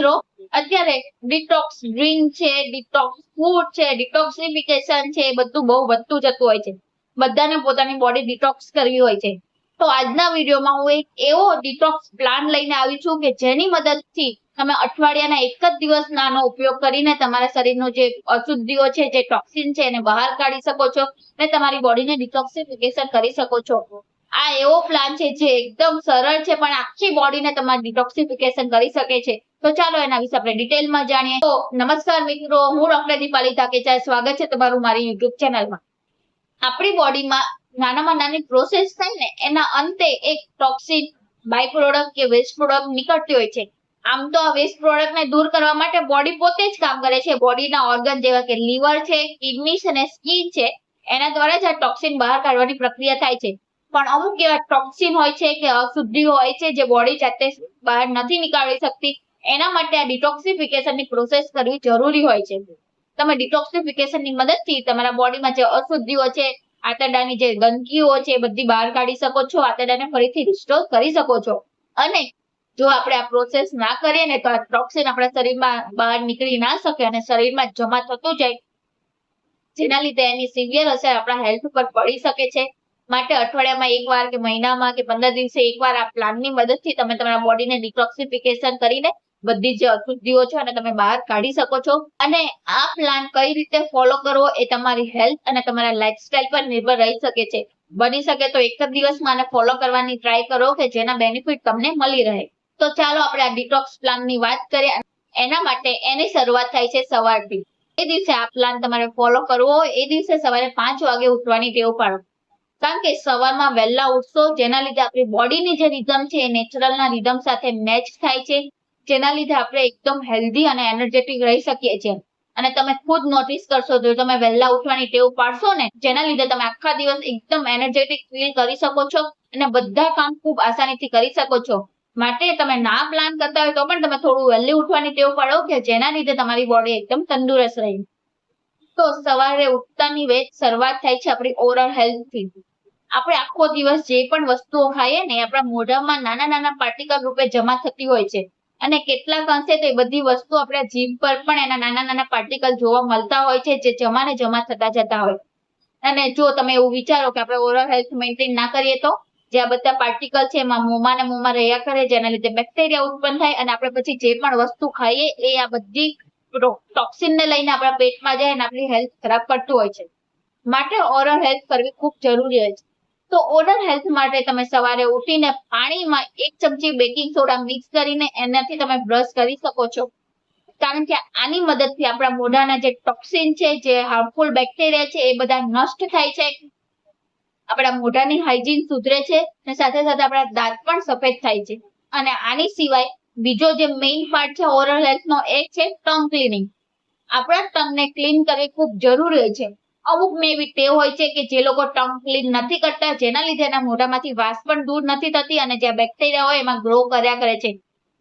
મિત્રો, અત્યારે detox drink છે ડિટોક્સ ફૂડ છે ડિટોક્સિફિકેશન છે, એ બધું બહુ વધતું જતું હોય છે. બધાને પોતાની બોડી ડિટોક્સ કરવી હોય છે. તો આજના વિડીયોમાં હું એક એવો ડિટોક્સ પ્લાન લઈને આવી છું કે જેની મદદથી તમે અઠવાડિયાના એક જ દિવસ નાનો ઉપયોગ કરીને તમારા શરીરનો જે અશુદ્ધિઓ છે, જે ટોક્સિન છે, એને બહાર કાઢી શકો છો અને તમારી બોડીને ડિટોક્સિફિકેશન કરી શકો છો. આ એવો પ્લાન છે જે એકદમ સરળ છે, પણ આખી બોડીને તમારી ડિટોક્સિફિકેશન કરી શકે છે. તો ચાલો એના વિશે આપણે ડિટેલમાં જાણીએ. તો નમસ્કાર મિત્રો, હું ડોક્ટર દીપાલી તાકેચા સ્વાગત છે તમારું મારી યુટ્યુબ ચેનલમાં આપણી બોડીમાં નાનામાં નાની પ્રોસેસ થાય ને, એના અંતે એક ટોક્સિન બાય પ્રોડક્ટ કે વેસ્ટ પ્રોડક્ટ નીકળતી હોય છે. આમ તો આ વેસ્ટ પ્રોડક્ટ ને દૂર કરવા માટે બોડી પોતે જ કામ કરે છે. બોડીના ઓર્ગન જેવા કે લીવર છે કિડનીસ અને સ્કીન છે, એના દ્વારા જ આ ટોક્સિન બહાર કાઢવાની પ્રક્રિયા થાય છે. પણ અમુક એવા ટોક્સિન હોય છે કે અશુદ્ધિ હોય છે જે બોડી જાતે બહાર નથી નીકાળી શકતી, એના માટે આ ડિટોક્સિફિકેશનની પ્રોસેસ કરવી જરૂરી હોય છે. તમે ડિટોક્સિફિકેશનની મદદથી તમારા બોડીમાં જે અશુદ્ધિઓ છે, આંતરડાની જે ગંદકીઓ છે એ બધી બહાર કાઢી શકો છો, આંતરડાને ફરીથી રિસ્ટોર કરી શકો છો. અને જો આપણે આ પ્રોસેસ ના કરીએ ને તો આ ટોક્સિન આપણા શરીરમાં બહાર નીકળી ના શકે અને શરીરમાં જમા થતું જાય, જેના લીધે એની સિવિયર અસર આપણા હેલ્થ પર પડી શકે છે. માટે અઠવાડિયામાં એક વાર કે મહિનામાં કે પંદર દિવસે એકવાર આ પ્લાન્ટની મદદથી તમે તમારા બોડીને ડિટોક્સિફિકેશન કરીને બધી જે અશુદ્ધિઓ છે અને તમે બહાર કાઢી શકો છો. અને આ પ્લાન કઈ રીતે ફોલો કરવો એ તમારી હેલ્થ અને તમારા લાઈફસ્ટાઈલ પર નિર્ભર રહી શકે છે. બની શકે તો એક જ દિવસમાં આને ફોલો કરવાની ટ્રાય કરો કે જેના બેનિફિટ તમને મળી રહે. તો ચાલો આપણે આ ડિટોક્સ પ્લાનની વાત કરીએ એના માટે એની શરૂઆત થાય છે સવારથી. એ દિવસે આ પ્લાન તમારે ફોલો કરવો એ દિવસે સવારે પાંચ વાગે ઉઠવાની ટેવ પાડો. કારણ કે સવારમાં વહેલા ઉઠશો, જેના લીધે આપણી બોડીની જે રિધમ છે એ નેચરલના રિધમ સાથે મેચ થાય છે. જેના લીધે આપણે એકદમ હેલ્ધી અને એનર્જેટિક રહી શકીએ છીએ. અને તમે ખુદ નોટિસ કરશો, જો તમે વહેલા ઉઠવાની ટેવ પાડશો ને, જેના લીધે તમે આખા દિવસ એકદમ એનર્જેટિક ફીલ કરી શકો છો અને બધા કામ ખૂબ આસાનીથી કરી શકો છો. માટે તમે ના પ્લાન કરતા હોય તો પણ તમે થોડું વહેલી ઉઠવાની ટેવ પાડો કે જેના લીધે તમારી બોડી એકદમ તંદુરસ્ત રહે. તો સવારે ઉઠતાની વેચ શરૂઆત થાય છે આપણી ઓરલ હેલ્થથી આપણે આખો દિવસ જે પણ વસ્તુઓ ખાઈએ ને આપણા મોઢામાં નાના નાના પાર્ટિકલ રૂપે જમા થતી હોય છે. અને કેટલાક અંશે તો એ બધી વસ્તુ આપણા જીભ પર પણ એના નાના નાના પાર્ટિકલ જોવા મળતા હોય છે, જે જમા ને જમા થતા જતા હોય. અને જો તમે એવું વિચારો કે આપણે ઓરલ હેલ્થ મેન્ટેન ના કરીએ તો, જે આ બધા પાર્ટિકલ છે એમાં મોંમાં ને મોંમાં રહ્યા કરે, જેના લીધે બેક્ટેરિયા ઉત્પન્ન થાય અને આપણે પછી જે પણ વસ્તુ ખાઈએ એ આ બધી ટોક્સિન ને લઈને આપણા પેટમાં જાય અને આપણી હેલ્થ ખરાબ કરતું હોય છે. માટે ઓરલ હેલ્થ કરવી ખૂબ જરૂરી હોય છે. તો ઓરલ હેલ્થ માટે તમે સવારે ઉઠીને પાણીમાં એક ચમચી બેકિંગ સોડા મિક્સ કરીને એનાથી તમે બ્રશ કરી શકો છો. કારણ કે આની મદદથી આપણા મોઢાના જે ટોક્સિન છે, જે હાર્મફુલ બેક્ટેરિયા છે, એ બધા નષ્ટ થાય છે. આપણા મોઢાની હાઇજીન સુધરે છે અને સાથે સાથે આપણા દાંત પણ સફેદ થાય છે. અને આની સિવાય બીજો જે મેઇન પાર્ટ છે ઓરલ હેલ્થનો એ છે ટંગ ક્લીનિંગ આપણા ટંગને ક્લીન કરવી ખૂબ જરૂરી છે. અમુક ને એવી ટેવ હોય છે કે જે લોકો ટંગ ક્લીન નથી કરતા, જેના લીધે એના મોઢામાંથી વાસ પણ દૂર નથી થતી અને જે બેક્ટેરિયા હોય એમાં ગ્રો કર્યા કરે છે.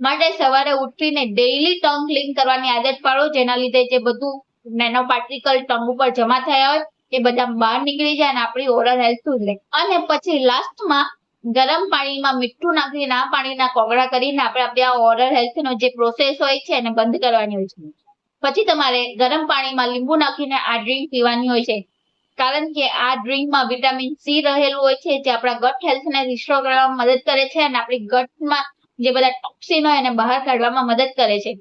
માટે સવારે ઉઠીને ડેઈલી ટંગ ક્લીન કરવાની આદત પાડો, જેના લીધે જે બધું નેનો પાર્ટિકલ ટંગ ઉપર જમા થયા હોય, એ બધા બહાર નીકળી જાય અને આપણી ઓરલ હેલ્થ સુધરે અને પછી લાસ્ટમાં ગરમ પાણીમાં મીઠું નાખીને, આ પાણીના કોગળા કરીને આપણે આપણી ઓરલ હેલ્થનો જે પ્રોસેસ હોય છે એને બંધ કરવાની હોય છે. પછી તમારે ગરમ પાણીમાં લીંબુ નાખીને આ ડ્રિંક પીવાની હોય છે. કારણ કે આ ડ્રિંકમાં વિટામિન સી રહેલું હોય છે, જે આપણા ગટ હેલ્થને રિસ્ટોર કરવામાં મદદ કરે છે અને આપણી ગટમાં જે બધા ટોક્સિન હોય એને બહાર કાઢવામાં મદદ કરે છે.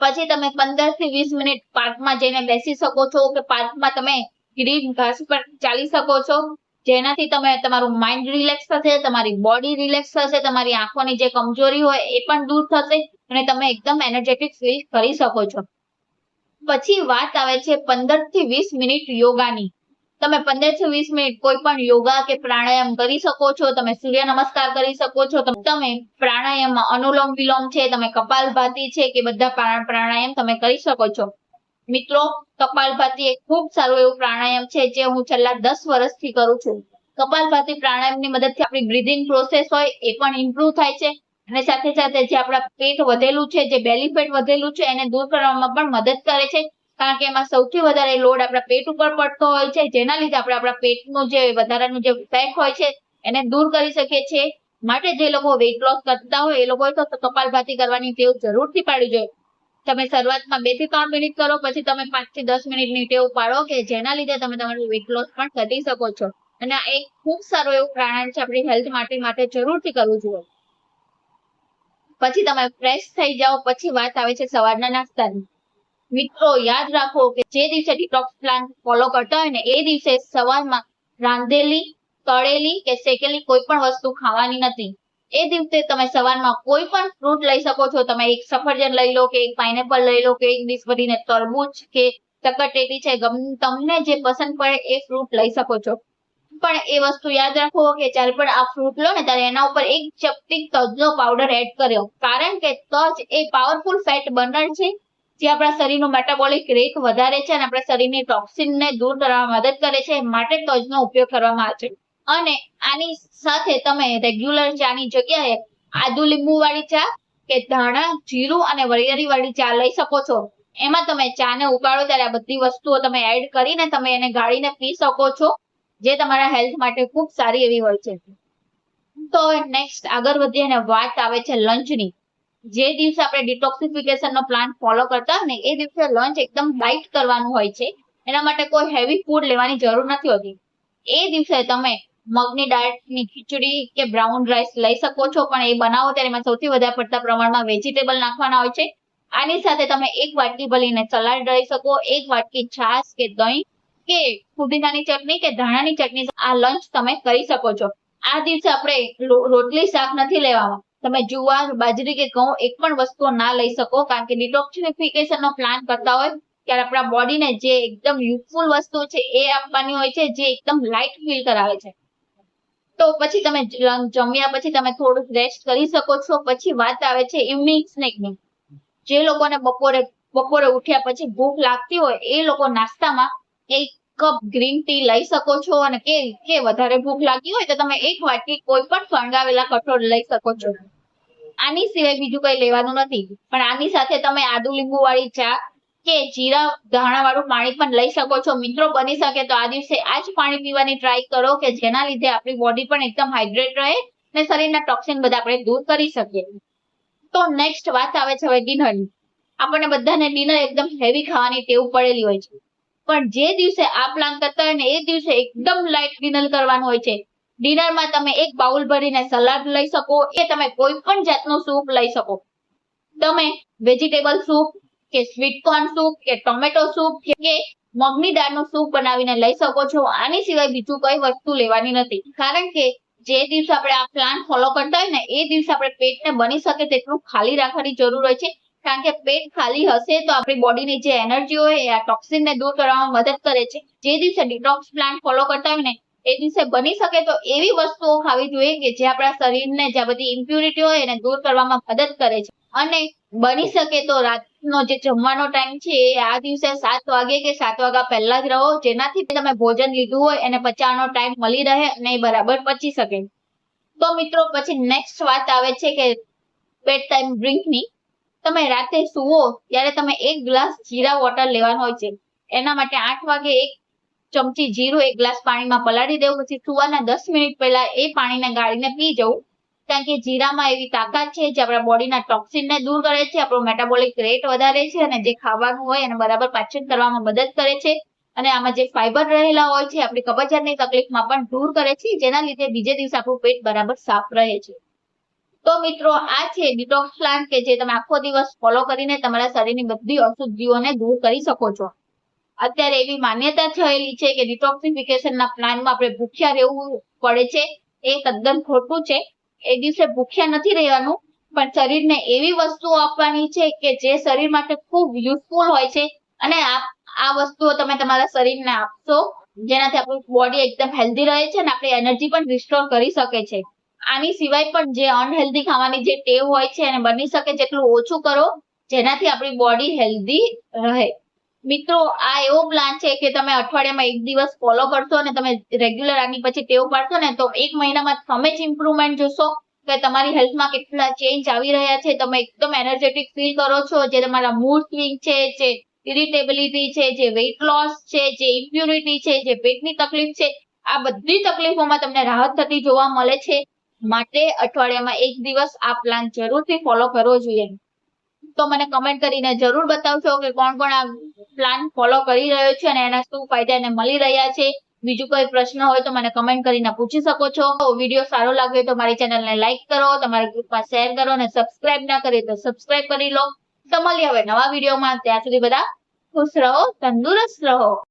પછી તમે પંદરથી વીસ મિનિટ પાર્કમાં જઈને બેસી શકો છો કે પાર્કમાં તમે ગ્રીન ઘાસ પર ચાલી શકો છો. જેનાથી તમે તમારું માઇન્ડ રિલેક્સ થશે, તમારી બોડી રિલેક્સ થશે, તમારી આંખોની જે કમજોરી હોય એ પણ દૂર થશે અને તમે એકદમ એનર્જેટિક ફીલ કરી શકો છો. પછી વાત આવે છે પંદરથી વીસ મિનિટ યોગાની. તમે પંદરથી વીસ મિનિટ કોઈ પણ યોગા કે પ્રાણાયામ કરી શકો છો, તમે સૂર્ય નમસ્કાર કરી શકો છો, તમે પ્રાણાયામમાં અનુલોમ વિલોમ છે, તમે કપાલભાતી છે કે બધા પ્રાણાયામ તમે કરી શકો છો. મિત્રો કપાલભાતી એક ખૂબ સારું એવું પ્રાણાયામ છે જે હું છેલ્લા દસ વર્ષથી કરું છું. કપાલભાતી પ્રાણાયામની મદદથી આપણી બ્રીધિંગ પ્રોસેસ હોય એ પણ ઇમ્પ્રુવ થાય છે. અને સાથે સાથે જે આપણા પેટ વધેલું છે, જે બેલી ફેટ વધેલું છે, એને દૂર કરવામાં પણ મદદ કરે છે. કારણ કે એમાં સૌથી વધારે લોડ આપણા પેટ ઉપર પડતો હોય છે, જેના લીધે આપણે આપણા પેટનું જે વધારાનું જે ફેટ હોય છે, એને દૂર કરી શકીએ છીએ. માટે જે લોકો વેઇટ લોસ કરતા હોય એ લોકોએ તો કપાલભાતી કરવાની ટેવ જરૂરથી પાડવી જોઈએ. તમે શરૂઆતમાં બેથી ત્રણ મિનિટ કરો, પછી તમે પાંચથી દસ મિનિટની ટેવ પાડો કે જેના લીધે તમે તમારું વેટ લોસ પણ કરી શકો છો. અને આ એક ખૂબ સારો એવું પ્રાણાયામ છે, આપણી હેલ્થ માટે માટે જરૂરથી કરવું જોઈએ. પછી તમે ફ્રેશ થઈ જાઓ, પછી વાત આવે છે સવારના નાસ્તાની. મિત્રો, યાદ રાખો કે જે દિવસે ડિટોક્સ પ્લાન ફોલો કરતા હોય ને, એ દિવસે સવારમાં રાંધેલી, તળેલી કે શેકેલી કોઈ પણ વસ્તુ ખાવાની નથી. એ દિવસે તમે સવારમાં કોઈ પણ ફ્રૂટ લઈ શકો છો. તમે એક સફરજન લઈ લો કે એક પાઇનેપલ લઈ લો કે એક ડીશ ભરીને તરબૂચ કે ચકરટેટી છે. તમને જે પસંદ પડે એ ફ્રૂટ લઈ શકો છો. પણ એ વસ્તુ યાદ રાખો કે જ્યારે પણ આ ફ્રૂટ લો ને ત્યારે એના ઉપર એક ચપટી તજનો પાવડર એડ કર્યો. કારણ કે તજ એ પાવરફુલ ફેટ બર્નર છે, જે આપણા શરીરનું મેટાબોલિક રેટ વધારે છે અને આપણા શરીરની ટોક્સિનને દૂર કરવામાં મદદ કરે છે. માટે તજનો ઉપયોગ કરવામાં આવે છે. અને આની સાથે તમે રેગ્યુલર ચાની જગ્યાએ આદુ લીંબુ વાળી ચા કે ધાણા, જીરું અને વરિયાળી વાળી ચા લઈ શકો છો. એમાં તમે ચાને ઉકાળો ત્યારે આ બધી વસ્તુઓ તમે એડ કરીને તમે એને ગાળીને પી શકો છો, જે તમારા હેલ્થ માટે ખૂબ સારી એવી હોય છે. તો નેક્સ્ટ આગળ વધીએ અને વાત આવે છે લંચની જે દિવસે આપણે ડિટોક્સિફિકેશનનો પ્લાન ફોલો કરતા ને એ દિવસે લંચ એકદમ લાઇટ કરવાનું હોય છે. એના માટે કોઈ હેવી ફૂડ લેવાની જરૂર નથી હોતી. એ દિવસે તમે મગની દાળની ખીચડી કે બ્રાઉન રાઈસ લઈ શકો છો, પણ એ બનાવો ત્યારે એમાં સૌથી વધારે પડતા પ્રમાણમાં વેજીટેબલ નાખવાના હોય છે. આની સાથે તમે એક વાટકી ભલીને સલાડ લઈ શકો, એક વાટકી છાશ કે દહીં કે ફુદીનાની ચટણી કે ધાણાની ચટણી, આ લંચ તમે કરી શકો છો. આ દિવસે આપણે રોટલી શાક નથી લેવામાં. તમે જુવાર, બાજરી કે ઘઉં એક પણ વસ્તુઓ ના લઈ શકો, કારણ કે ડિટોક્સિફિકેશન નો પ્લાન કરતા હોય ત્યારે આપણા બોડીને જે એકદમ યુઝફુલ વસ્તુ છે એ આપવાની હોય છે, જે એકદમ લાઇટ ફીલ કરાવે છે. તો પછી તમે જમ્યા પછી તમે થોડુંક રેસ્ટ કરી શકો છો. પછી વાત આવે છે ઇવનિંગ સ્નેકની જે લોકોને બપોરે બપોરે ઉઠ્યા પછી ભૂખ લાગતી હોય એ લોકો નાસ્તામાં એક કપ ગ્રીન ટી લઈ શકો છો અને કે કે વધારે ભૂખ લાગી હોય તો તમે એક વાટકી કોઈ પણ ફણગાવેલા કઠોળ લઈ શકો છો. આની સિવાય બીજું કઈ લેવાનું નથી. પણ આની સાથે તમે આદુ લીંબુ વાળી ચા કે જીરા ધાણા વાળું પાણી પણ લઈ શકો છો. મિત્રો, બની શકે તો આ દિવસે આ જ પાણી પીવાની ટ્રાય કરો કે જેના લીધે આપણી બોડી પણ એકદમ હાઇડ્રેટ રહે અને શરીરના ટોક્સિન બધા આપણે દૂર કરી શકીએ. તો નેક્સ્ટ વાત આવે છે હવે ડિનરની. આપણને બધાને ડિનર એકદમ હેવી ખાવાની ટેવ પડેલી હોય છે. પણ જે દિવસે આ પ્લાન કરતા હોય ને એ દિવસે એકદમ લાઇટ ડિનર કરવાનું હોય છે. ડિનરમાં તમે એક બાઉલ ભરીને સલાડ લઈ શકો કે તમે કોઈ પણ જાતનું સૂપ લઈ શકો. તમે વેજીટેબલ સૂપ કે સ્વીટ કોર્ન સૂપ કે ટોમેટો સૂપ કે મગની દાળનું સૂપ બનાવીને લઈ શકો છો. આની સિવાય બીજું કઈ વસ્તુ લેવાની નથી. કારણ કે જે દિવસે આપણે આ પ્લાન ફોલો કરતા હોય ને, એ દિવસે આપણે પેટને બની શકે તેટલું ખાલી રાખવાની જરૂર હોય છે. કારણ કે પેટ ખાલી હશે તો આપણી બોડીની જે એનર્જી હોય, એ આ ટોક્સિનને દૂર કરવામાં મદદ કરે છે. જે દિવસે ડિટોક્સ પ્લાન ફોલો કરતા હોય ને, એ દિવસે બની શકે તો એવી વસ્તુઓ ખાવી જોઈએ કે જે આપણા શરીરને જે બધી ઇમ્પ્યુરિટી હોય એને દૂર કરવામાં મદદ કરે છે. અને બની શકે તો રાતનો જે જમવાનો ટાઈમ છે એ આ દિવસે સાત વાગે કે સાત વાગ્યા પહેલા જ રહો, જેનાથી તમે ભોજન લીધું હોય એને પચાવવાનો ટાઈમ મળી રહે અને એ બરાબર પચી શકે. તો મિત્રો, પછી નેક્સ્ટ વાત આવે છે કે બેડ ટાઈમ ડ્રિંકની તમે રાતે સુવો ત્યારે તમે એક ગ્લાસ જીરા વોટર લેવાનો હોય છે. એના માટે આઠ વાગે એક ચમચી જીરું એક ગ્લાસ પાણીમાં પલાળી દેવું, પછી સુવાના દસ મિનિટ પહેલા એ પાણીને ગાળીને પી જવું. કારણ કે જીરામાં એવી તાકાત છે જે આપણા બોડીના ટોક્સિનને દૂર કરે છે, આપણો મેટાબોલિક રેટ વધારે છે અને જે ખાવાનું હોય એને બરાબર પાચન કરવામાં મદદ કરે છે. અને આમાં જે ફાઈબર રહેલા હોય છે, આપણી કબજિયાતની તકલીફમાં પણ દૂર કરે છે, જેના લીધે બીજે દિવસે આપણું પેટ બરાબર સાફ રહે છે. તો મિત્રો, આ છે ડિટોક્સ પ્લાન કે જે તમે આખો દિવસ ફોલો કરીને તમારા શરીરની બધી અશુદ્ધિઓને દૂર કરી શકો છો. અત્યારે એવી માન્યતા થયેલી છે કે ડિટોક્સિફિકેશનના પ્લાનમાં આપણે ભૂખ્યા રહેવું પડે છે. એ તદ્દન ખોટું છે. એ દિવસે ભૂખ્યા નથી રહેવાનું, પણ શરીરને એવી વસ્તુઓ આપવાની છે કે જે શરીર માટે ખૂબ યુઝફુલ હોય છે. અને આ વસ્તુઓ તમે તમારા શરીરને આપશો, જેનાથી આપણું બોડી એકદમ હેલ્ધી રહે છે અને આપણી એનર્જી પણ રિસ્ટોર કરી શકે છે. આની સિવાય પણ જે અનહેલ્ધી ખાવાની જે ટેવ હોય છે એને બની શકે જેટલું ઓછું કરો, જેનાથી આપણી બોડી હેલ્ધી રહે. મિત્રો, આ એવો પ્લાન છે કે તમે અઠવાડિયામાં એક દિવસ ફોલો કરશો અને તમે રેગ્યુલર આની પછી ટેવ પાડશો ને, તો એક મહિનામાં તમે જ ઇમ્પ્રુવમેન્ટ જોશો કે તમારી હેલ્થમાં કેટલા ચેન્જ આવી રહ્યા છે. તમે એકદમ એનર્જેટિક ફીલ કરો છો. જે તમારા મૂડ સ્વિંગ છે, જે ઇરિટેબિલિટી છે, જે વેઇટ લોસ છે, જે ઇમ્પ્યુરિટી છે, જે પેટની તકલીફ છે, આ બધી તકલીફોમાં તમને રાહત થતી જોવા મળે છે. માટે અઠવાડિયામાં એક દિવસ આ પ્લાન જરૂરથી ફોલો કરવો જોઈએ. તો મને કમેન્ટ કરીને જરૂર બતાવશો કે કોણ કોણ આ પ્લાન ફોલો કરી રહ્યો છે અને એના શું ફાયદા એને મળી રહ્યા છે. બીજું કોઈ પ્રશ્ન હોય તો મને કમેન્ટ કરીને પૂછી શકો છો. વીડિયો સારો લાગ્યો તો મારી ચેનલને લાઈક કરો, તમારા ગ્રુપમાં શેર કરો અને સબસ્ક્રાઇબ ના કરી તો સબસ્ક્રાઇબ કરી લો. તો મળીએ હવે નવા વિડીયોમાં ત્યાં સુધી બધા ખુશ રહો, તંદુરસ્ત રહો.